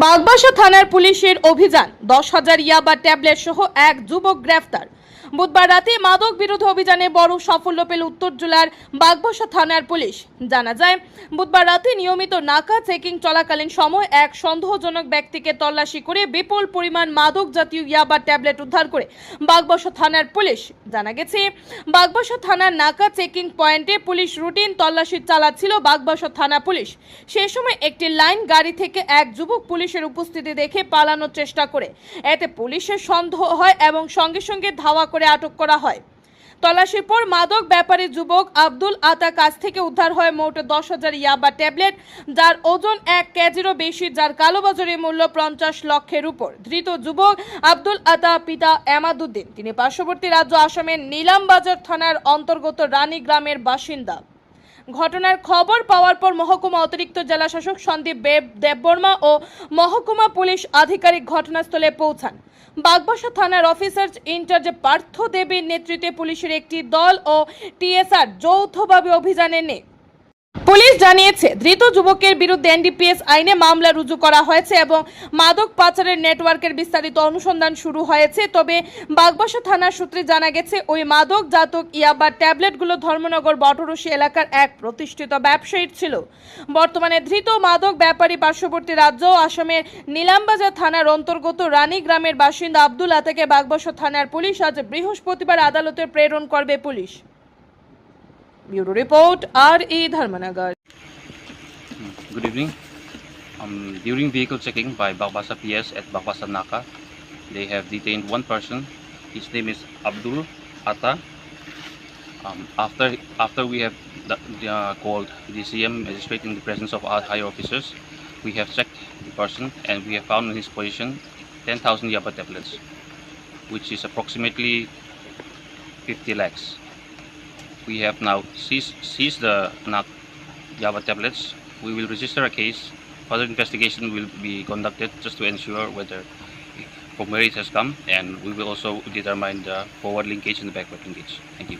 বাগবাসা থানার পুলিশের অভিযান। দশ হাজার ইয়াবা ট্যাবলেট সহ এক যুবক গ্রেফতার। বুধবার রাতে মাদক বিরোধী অভিযানে বড় সাফল্য পেল উত্তর জেলার বাগবাসা থানার পুলিশ। জানা যায়, বুধবার রাতে নিয়মিত নাকা চেকিং চলাকালীন সময় এক সন্দেহজনক ব্যক্তিকে তল্লাশি করে বিপুল পরিমাণ মাদক জাতীয় ইয়াবা ট্যাবলেট উদ্ধার করে বাগবাসা থানার পুলিশ জানা গেছে, বাগবাসা থানার নাকা চেকিং পয়েন্টে পুলিশ রুটিন তল্লাশি চালাচ্ছিল বাগবাসা থানা পুলিশ। সেই সময় একটি লাইন গাড়ি থেকে এক যুবক পুলিশের উপস্থিতি দেখে পালানোর চেষ্টা করে। এতে পুলিশের সন্দেহ হয় এবং সঙ্গে সঙ্গে ধাওয়া করে আটক করা হয়। তল্লাশির পর মাদক ব্যাপারী যুবক আব্দুল আতা কাছ থেকে উদ্ধার হয় মোট দশ হাজার ইয়াবা ট্যাবলেট, যার ওজন এক কেজিরও বেশি, যার কালোবাজারি মূল্য পঞ্চাশ লক্ষের উপর। ধৃত যুবক আব্দুল আতা পিতা এমাদুদ্দিন। তিনি পার্শ্ববর্তী রাজ্য আসামের নীলামবাজার থানার অন্তর্গত রানী গ্রামের বাসিন্দা। ঘটনার খবর পাওয়ার পর মহকুমা অতিরিক্ত জেলাশাসক সন্দীপ দেব দেববর্মা ও মহকুমা পুলিশ আধিকারিক ঘটনাস্থলে পৌঁছান। বাগবাসা থানার অফিসার ইনচার্জ পার্থ দেবীর নেতৃত্বে পুলিশের একটি দল ও টিএসআর যৌথভাবে অভিযানে নেয় পুলিশ জানিয়েছে, ধৃত যুবকের বিরুদ্ধে এনডিপিএস আইনে মামলা রুজু করা হয়েছে এবং মাদক পাচারের নেটওয়ার্কের বিস্তারিত অনুসন্ধান শুরু হয়েছে। তবে বাগবাসা থানার সূত্রে জানা গেছে, ওই মাদক জাতক ইয়াবা ট্যাবলেটগুলো ধর্মনগর বটরসি এলাকার এক প্রতিষ্ঠিত ব্যবসায়ীর ছিল। বর্তমানে ধৃত মাদক ব্যাপারী পার্শ্ববর্তী রাজ্য আসামের নীলামবাজার থানার অন্তর্গত রানী গ্রামের বাসিন্দা আব্দুল আতাকে বাগবাসা থানার পুলিশ আজ বৃহস্পতিবার আদালতে প্রেরণ করবে police. Bureau Report, R.A. Dharmanagar. Good evening. Um, during vehicle checking by Bagbasa PS at Bagbasa Naka, they have detained one person. His name is Abdul Ata. Um, after after we have uh, called the, C M called DCM magistrate in the presence of our higher officers, we have checked the person and we have found in his possession 10,000 Yaba tablets, which is approximately 50 lakhs. We have now seized, seized the NAC Java tablets. We will register a case. Further investigation will be conducted just to ensure whether from where it has come, and we will also determine the forward linkage and the backward linkage. Thank you.